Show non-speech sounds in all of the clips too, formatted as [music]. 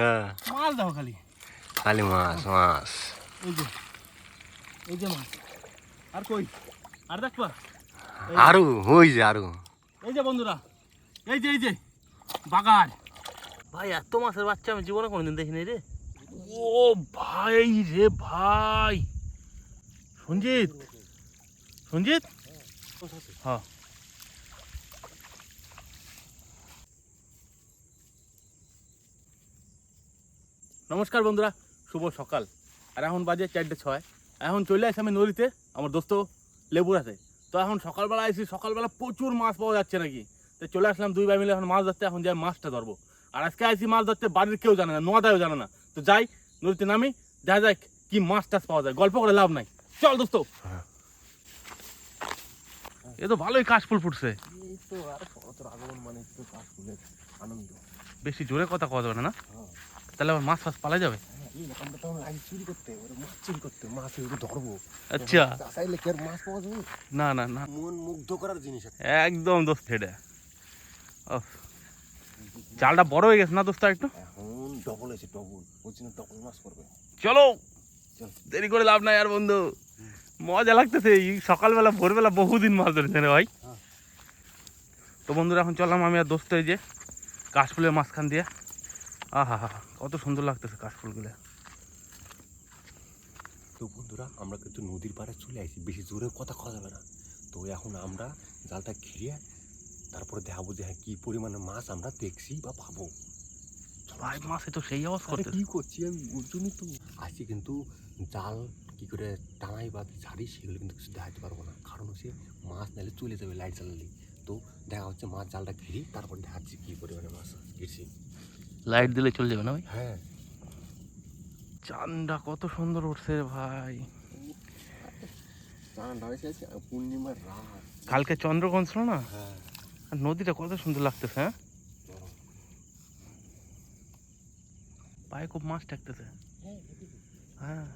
হ্যাঁ। মাছ দাও খালি। খালি মাছ মাছ। এই যে এই যে মাছ। আর কই? আর দেখবা? আরু ওই যে আরু। এই যে বন্ধুরা এই যে এই যে বাগান। ভাই এত মাছের বাচ্চা আমি জীবনে কোনোদিন দেখিনি রে। ও ভাই রে ভাই। সঞ্জিত সঞ্জিত? হ্যাঁ। নমস্কার বন্ধুরা শুভ সকাল। আর এখন বাজে চারটে ছয়। এখন চলে আসি আমি নদীতে আমার দোস্ত লেবুর আছে তো এখন সকালবেলা আসি সকালবেলা প্রচুর মাছ পাওয়া যাচ্ছে নাকি? তো চলে আসলাম দুই ভাই মিলে এখন মাছ ধরতে এখন যাই মাছটা ধরবো। আর আজকে আসি মাছ ধরতে বাড়ির কেউ জানে না নোয়াদাও জানে না। তো যাই নদীতে নামি দেখা যাক কি মাছ টাছ পাওয়া যায়। গল্প করে লাভ নাই। চল দোস্ত। হ্যাঁ। এ তো ভালোই কাশফুল ফুটছে। মানে বেশি জোরে কথা কওয়া যাবে না না? হ্যাঁ। তাহলে আবার মাছ ফাছ পালা যাবে? আমরা ধরবো। আচ্ছা। না না না। মন মুগ্ধ করার জিনিস একদম দোস্ত এটা জালটা বড় হয়ে গেছে না দোস্ত একটু এখন ডবল আছে ডবল ওই জন্য ডবল মাছ করবে। চলো। দেরি করে লাভ নাই আর বন্ধু। মজা লাগতেছে এই সকালবেলা ভোরবেলা বহুদিন মাছ ধরেছে রে ভাই। হ্যাঁ। তো বন্ধুরা এখন চললাম আমি আর দোস্ত এই যে কাশফুলের মাঝখান দিয়ে। আহা হা হা। কত সুন্দর লাগতেছে কাশফুলগুলো। তো বন্ধুরা আমরা কিন্তু নদীর পাড়ে চলে আসি বেশি জোরে কথা খাওয়া যাবে না। তো এখন আমরা জালটা ঘিরে তারপরে দেখাবো যে হ্যাঁ কি পরিমাণে মাছ আমরা দেখছি বা পাবো। ভাই মাছে তো সেই আওয়াজ করতে কি করছি আমি? ওর জন্যই তো কিন্তু জাল কি করে টানাই বা ঝাড়ি সেগুলো কিন্তু কিছু দেখাতে পারব না। কারণ হচ্ছে মাছ নাহলে চলে যাবে লাইট জ্বালালে তো দেখা হচ্ছে মাছ জালটা ঘিরি তারপর দেখাচ্ছি কি পরিমাণে মাছ ঘিরছি। লাইট দিলে চলে যাবে না ভাই? হ্যাঁ। চান্দা কত সুন্দর উঠছে রে ভাই। পূর্ণিমার রাত। কালকে চন্দ্রগ্রহণ ছিল না? হ্যাঁ। আর নদীটা কত সুন্দর লাগতেছে হ্যাঁ? পায়ে খুব মাছ থাকতেছে হ্যাঁ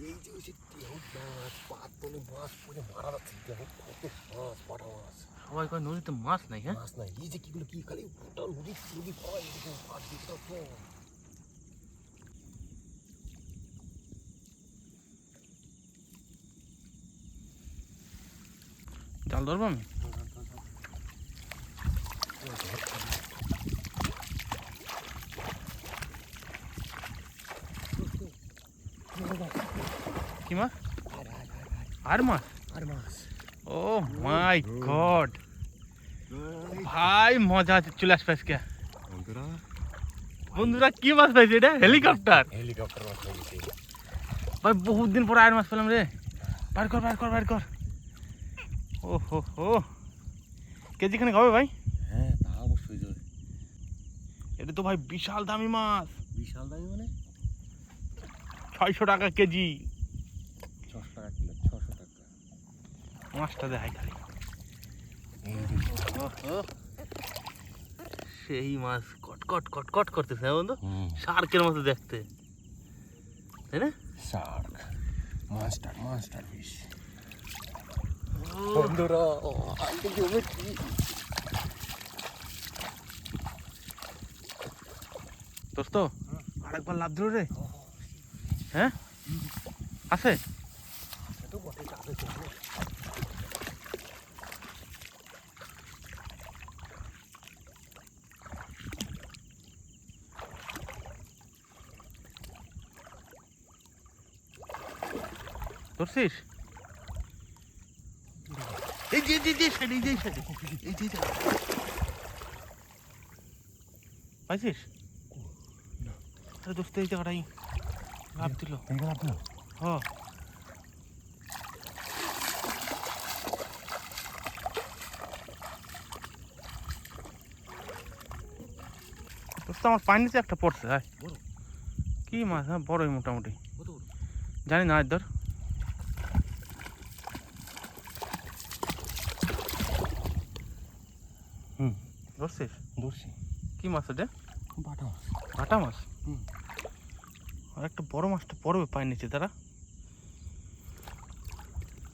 এই যে হচ্ছে টেহু মাছ পাতলে মাছ পরে মারা যাচ্ছে দেখো কত মাছ পাটা মাছ সবাই কয় নদীতে মাছ নাই হ্যাঁ? মাছ নাই। এই যে কিগুলো কি খালি গোটা নদী নদী পাওয়া এরকম পাট দিতে তো জাল ধরবো আমি কি মাছ আর মাছ আর মাছ। ও মাই গড। ভাই মজা আছে চলে আসবে আজকে। বন্ধুরা? বন্ধুরা কি মাছ পাইছে এটা? হেলিকপ্টার? হেলিকপ্টার মাছ গেছে ভাই বহুত দিন পর আর মাছ পেলাম রে। বার কর বার কর বার কর। ও হো হো। কেজি খানে খাবে ভাই? হ্যাঁ তা অবশ্যই জোর। এটা তো ভাই বিশাল দামি মাছ। বিশাল দামি মানে? ছয়শো টাকা কেজি ছশো টাকা কিলো ছশো টাকা মাছটা দেখাই। খালি সেই মাছ কটকট কটকট করতেছে হ্যাঁ বন্ধু? শার্কের মতো দেখতে। তাই না? শার্ক। মাস্টার মাস্টার ফিশ ও, বন্ধুরা আজকে জমে কি দোস্ত আরেকবার লাভ দিল রে। হ্যাঁ? আছে? তো বটে চাপে এই যে যে, যে সাইড এই যে সাইডে এই যে পাইছিস? না। আরে দোস্ত এই জায়গাটাই লাভ দিল। হ। দোস্ত আমার পানির নিচে একটা পড়ছে হ্যাঁ কি মাছ হ্যাঁ বড়ই মোটামুটি। জানি না ধর হুম দর্শি কি মাছ এটা? বাটা মাছ। ভাটা মাছ? হুম। আর একটা বড় মাছটা পড়বে পায়ের নিচে তারা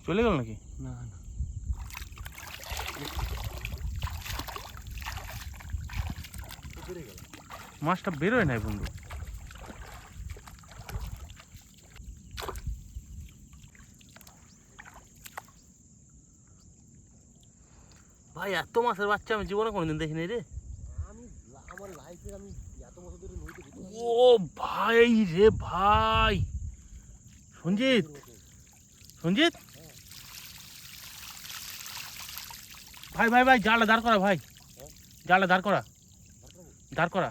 চলে গেল নাকি? না না। মাছটা বেরোয় নাই বন্ধু। ভাই এত মাছের বাচ্চা আমি জীবনে কোনোদিন দেখিনি রে আমি আমার লাইফে আমি এত বছর ধরে নদীতে ভিতরে ও ভাই রে ভাই। সঞ্জিত সঞ্জিত? ভাই ভাই ভাই জালটা দাঁড় করা ভাই। জালটা দাঁড় করা দাঁড় করা।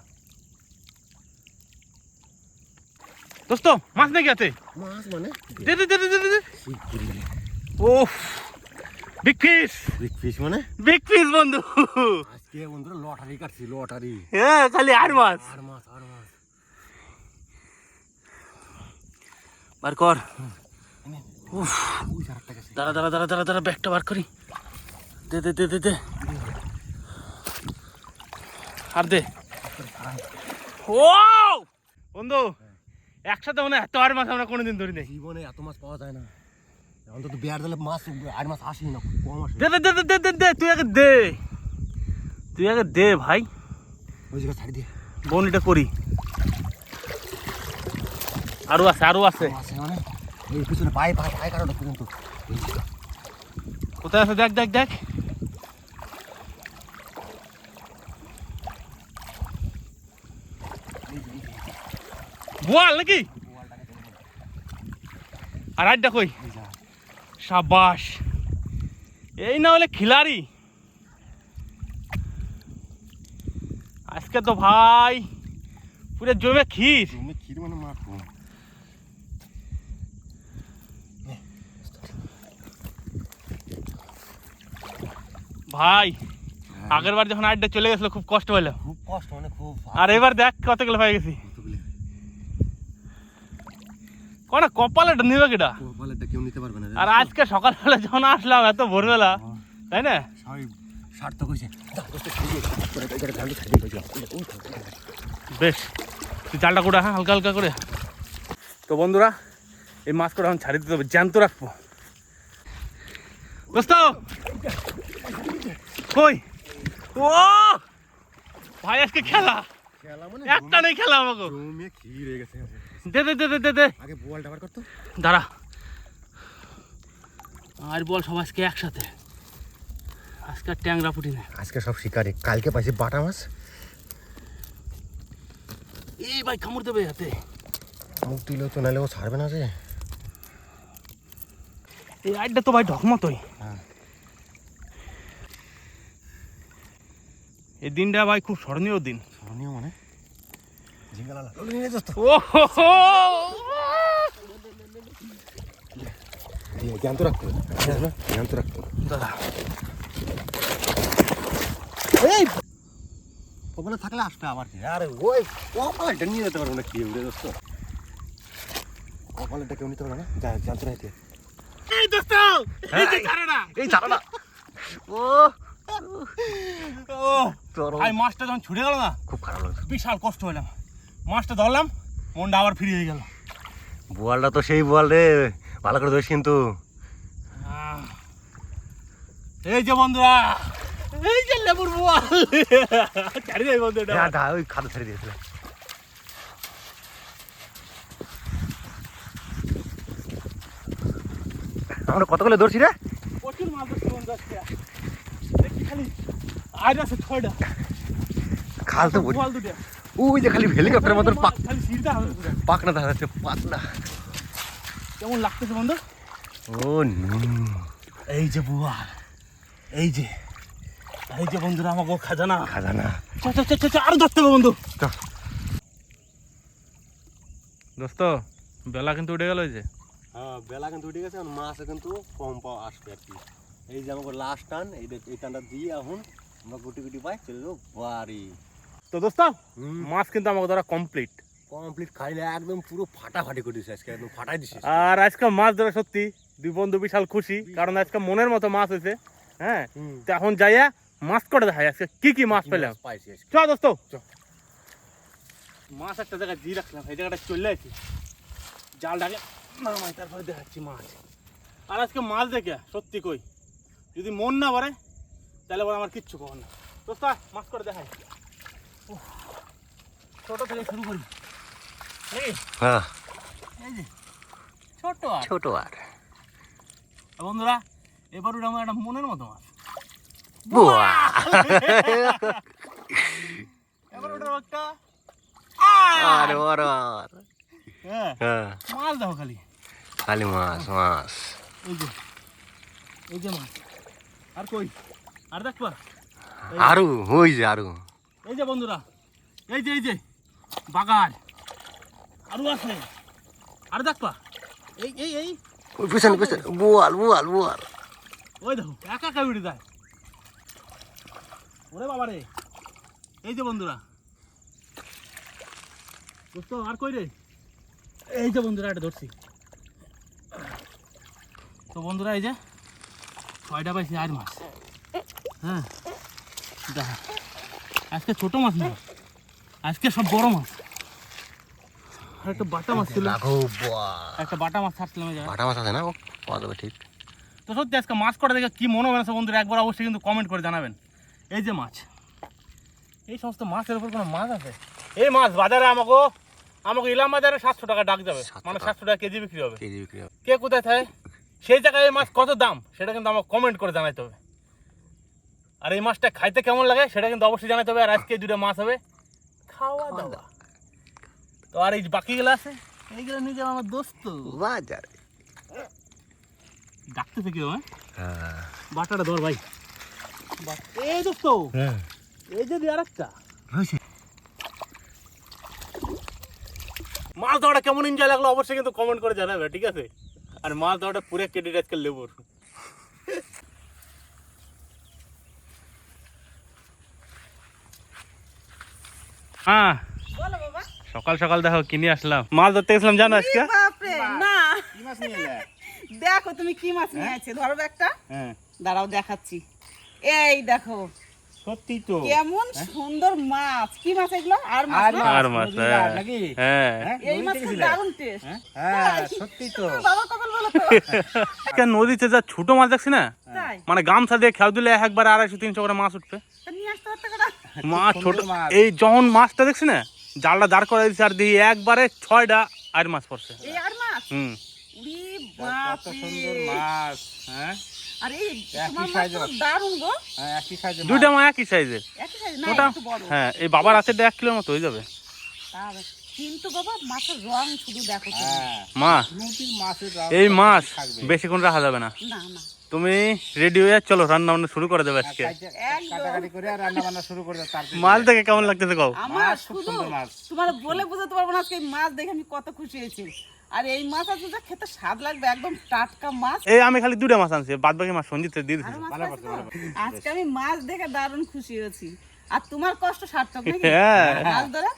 দোস্ত মাছ নাকি আছে মাছ মানে? দে দে দে দে দে, বিগ ফিশ বিগ ফিশ মানে? বিগ ফিশ বন্ধু। বন্ধুরা? লটারি কাটছি লটারি। হ্যাঁ খালি আর মাছ আর মাছ আর মাছ বার কর। দাঁড়া দাঁড়া দাঁড়া দাঁড়া দাঁড়া ব্যাগটা বার করি। দে দে দে দে দে। আর দে। ও বন্ধু একসাথে মনে এত আর মাছ আমরা কোনোদিন ধরি নাই। জীবনে এত মাছ পাওয়া যায় না। অন্তত বিয়ার দিলে মাছ আর মাছ না কম আসে। দে দে দে দে দে দে দে তুই আগে দে। তুই আগে দে ভাই। বনিটা করি। আরও আছে আরও আছে। আছে মানে? কোথায় আছে? দেখ দেখ দেখ। বোয়াল নাকি। আর আড্ডা কই? এই সাবাস। এই না হলে খিলাড়ি। আজকে তো ভাই পুরো জমে ক্ষীর। ক্ষীর মানে ভাই আগের বার যখন আড্ডা চলে গেছিল খুব কষ্ট হলো। খুব কষ্ট মানে খুব আর এবার দেখ কতগুলো হয়ে গেছি। কতগুলো। কোনা কপালে নিবে কিটা কপালেরটা কেউ নিতে পারবে না আর আজকে সকালবেলা যখন আসলাম এত ভোরবেলা তাই না? সার্থক হয়েছে। করে, করে, করে। বেশ তুই জালটা কোটা হ্যাঁ হালকা হালকা করে। তো বন্ধুরা এই মাছ করে এখন ছাড়ি দিতে হবে জ্যান্ত রাখব। দোস্ত! কই? ও! ভাই আজকে খেলা। খেলা মানে একটা নেই খেলা আমাকে জমে ক্ষীর গেছে। দে দে দে দে দে দে। আগে বোয়ালটা বার করতো দাঁড়া। আর বল সব আজকে একসাথে। আজকে ট্যাংরা ফুটি না। আজকে সব শিকারি। কালকে পাইছি বাটা মাছ। এই ভাই কামড় দেবে হাতে। মুখ দিলেও তো নাহলে ও ছাড়বে না যে। এই আইডটা তো ভাই ঢকমতই হ্যাঁ। এই দিনটা ভাই খুব স্মরণীয় দিন। স্মরণীয় মানে। জ্ঞান তো রাখতো জ্ঞান তো রাখতো দাদা। এই! ওখানে থাকলে আসবে আবার কি? আরে ওই কপালটা নিয়ে যেতে পারব না কি দোস্ত? কপালটা কেউ নিতে পারবে না? যা জ্ঞান তো রাখতে এই দোস্ত! এই যে এই ও! ভাই মাছটা যখন ছুটে গেল না খুব খারাপ বিশাল কষ্ট হইলাম। মাছটা ধরলাম মনটা আবার ফিরে হয়ে গেল। বোয়ালটা তো সেই বোয়াল রে ভালো করে ধরিস কিন্তু। এই যে বন্ধুরা এই যে লেবুর বোয়াল ছাড়ি দেয় বন্ধু এটা দা ওই খাদা ছেড়ে দিয়েছিল আমরা কতগুলো ধরছি রে প্রচুর মাছ ধরছে বন্ধু আজকে দেখি খালি আজ আছে ছয়টা খাল তো। বোয়াল দুটো ওই যে খালি হেলিকপ্টারের মতন পাক খালি পুরো। পাকনা যাচ্ছে পাকনা কেমন লাগতেছে বন্ধু ও নো এই যে বোয়াল এই যে এই যে বন্ধুরা আমাকে খাজানা। খাজানা। চ চ চ চ, চ আরও ধরতে হবে বন্ধু। চ। দোস্ত বেলা কিন্তু উঠে গেল যে। হ্যাঁ বেলা কিন্তু উঠে গেছে মাছ কিন্তু কম পাওয়া আসবে আর কি। এই যে আমাকে লাস্ট টান এই এই টানটা দিয়ে এখন আমরা গুটি গুটি পাই চলে যাব বাড়ি। তো দোস্ত মাছ কিন্তু আমাকে ধরা কমপ্লিট কমপ্লিট খাইলে একদম পুরো ফাটাফাটি করে দিছে আজকে একদম ফাটাই দিছিস। আর আজকে মাছ ধরা সত্যি দুই বন্ধু বিশাল খুশি কারণ আজকে মনের মতো মাছ হয়েছে হ্যাঁ। এখন যাইয়া মাছ করে দেখাই আজকে। কি কি মাছ পেলাম? পাইছি আজকে চ দোস্ত। চ। মাছ একটা জায়গায় দিয়ে রাখলাম এই জায়গাটা চলে আসি জালটাকে নামাই তারপরে দেখাচ্ছি মাছ। আর আজকে মাছ দেখে সত্যি কই যদি মন না পারে তাহলে বলে আমার কিচ্ছু কখন না দোস্ত মাছ করে দেখাই। ছোট থেকে শুরু করি। হ্যাঁ। ছোট আর। ছোট আর বন্ধুরা এবার ওটা আমার একটা মনের মতো মাছ। বুয়া। এবার ওটা একটা আর বড়। হ্যাঁ। হ্যাঁ। মাছ দাও খালি। খালি মাছ মাছ। এই যে এই যে মাছ। আর কই? আর দেখবা আরু। ওই যে আরু। এই যে বন্ধুরা এই যে এই যে বাগান। আরও আছে। আর দেখবা এই এই এই। পিছনে পিছনে। বুয়াল বুয়াল বুয়াল। ওই দেখো একা একা উড়ে যায়। ওরে বাবা রে এই যে বন্ধুরা। বুঝতো আর কই রে? এই যে বন্ধুরা এটা ধরছি। তো বন্ধুরা এই যে ছয়টা পাইছি আর মাছ হ্যাঁ। দেখা আজকে ছোট মাছ না। আজকে সব বড় মাছ। একটা বাটা মাছ ছিল। একটা বাটা মাছ ছাড়ছিলাম বাটা মাছ আছে না ও পাওয়া যাবে ঠিক। তো সত্যি আজকে মাছ কটা দেখে কি মনে হয়েছে বন্ধুরা একবার অবশ্যই কিন্তু কমেন্ট করে জানাবেন। এই যে মাছ। এই সমস্ত মাছের উপর কোনো মাছ আছে? এই মাছ বাজারে আমাকে আমাকে ইলাম বাজারে সাতশো টাকা ডাক যাবে। মানে সাতশো টাকা কেজি বিক্রি হবে। কেজি বিক্রি হবে। কে কোথায় থাকে? সেই জায়গায় এই মাছ কত দাম? সেটা কিন্তু আমাকে কমেন্ট করে জানাইতে হবে। আর এই মাছটা খাইতে কেমন লাগে সেটা কিন্তু অবশ্যই জানাতে হবে। আর আজকে দুটো মাছ হবে। খাওয়া দাওয়া। তো আর এই যে বাকিগুলো আছে? এইগুলো নিয়ে যাবে আমার দোস্ত। বাজার। ডাকতেছে কেউ হ্যাঁ? হ্যাঁ। বাটাটা ধর ভাই। এই দোস্ত হ্যাঁ। এই যে আর একটা। মাছ ধরাটা কেমন এনজয় লাগল অবশ্যই কিন্তু কমেন্ট করে জানাবে ঠিক আছে? আর মাছ ধরাটা পুরো কেটে আজকে লেবুর। হ্যাঁ। সকাল সকাল দেখো কিনে আসলাম? মাছ ধরতে গেছিলাম জানো আজকে? না। কি মাছ নিয়ে এলে? দেখো তুমি কি মাছ নিয়ে আছে ধরো একটা হ্যাঁ। দাঁড়াও দেখাচ্ছি। এই দেখো। সত্যি তো। কেমন সুন্দর মাছ। কি মাছ এগুলো? আর মাছ আর মাছ হ্যাঁ। হ্যাঁ। এই মাছ তো দারুণ টেস্ট হ্যাঁ সত্যি তো। বাবা কখন বলো তো। [laughs] আজকে নদীতে যা ছোট মাছ দেখছি না? মানে গামছা দিয়ে খেয়াল দিলে একবার আড়াইশো তিনশো করে মাছ উঠবে। মাছ ছোট এই যখন মাছটা দেখছি না জালটা দাঁড় করে দিচ্ছে আর দিয়ে একবারে ছয়টা আর মাছ পড়ছে। এই হুম। সুন্দর মাছ হ্যাঁ? আরে একই তোমার মাছ তো দারুণ গো। হ্যাঁ, একই সাইজের দুইটা মা একই সাইজের একই সাইজ না একটু বড়। হ্যাঁ এই বাবার আছে এক কিলোর মতো হয়ে যাবে। কিন্তু বাবা মাছের রং শুধু দেখো তুমি। হ্যাঁ। মা এই মাছ বেশিক্ষণ রাখা যাবে না। না না। তুমি রেডি হয়ে চলো রান্না বান্না শুরু করে দেবে আজকে। কাটে- কাটাকাটি করে আর রান্না বান্না শুরু করে দাও তারপরে মাছ দেখে কেমন লাগতেছে কও। আমার শুধু তোমার বলে বোঝাতে পারব না আজকে মাছ দেখে আমি কত খুশি হয়েছি। আর এই মাছ আছে যা খেতে স্বাদ লাগবে একদম টাটকা মাছ। এই আমি খালি দুটা মাছ আনছি বাদ বাকি মাছ সঞ্জিত দিয়ে দিচ্ছি। আজকে আমি মাছ দেখে দারুণ খুশি হয়েছি। আর তোমার কষ্ট সার্থক নাকি? হ্যাঁ। মাছ ধরে?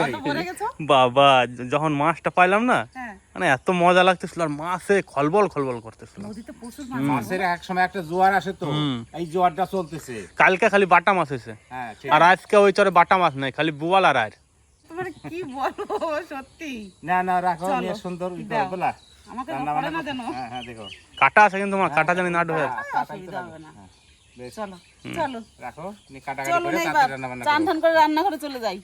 কত পরে গেছো? বাবা যখন মাছটা পাইলাম না হ্যাঁ। মানে এত মজা লাগতেছিল আর মাছে খলবল খলবল করতেছিল। নদীতে প্রচুর মাছের এক সময় একটা জোয়ার আসে তো এই জোয়ারটা চলতেছে। কালকে খালি বাটা মাছ হয়েছে। হ্যাঁ আর আজকে ওই চরে বাটা মাছ নাই খালি বুয়াল আর আর তোমার কি বলব সত্যি। না না রাখো নিয়ে সুন্দর। করো, বলা। আমাকে রান্না না। যেন হ্যাঁ হ্যাঁ দেখো। কাটা আছে কিন্তু তোমার কাটা জানি না ঢোকে। হ্যাঁ, অসুবিধা হবে না। হ্যাঁ, চলো চলো। রাখো নি চলো করে রান্না করে রান্নাঘরে চলে যাই।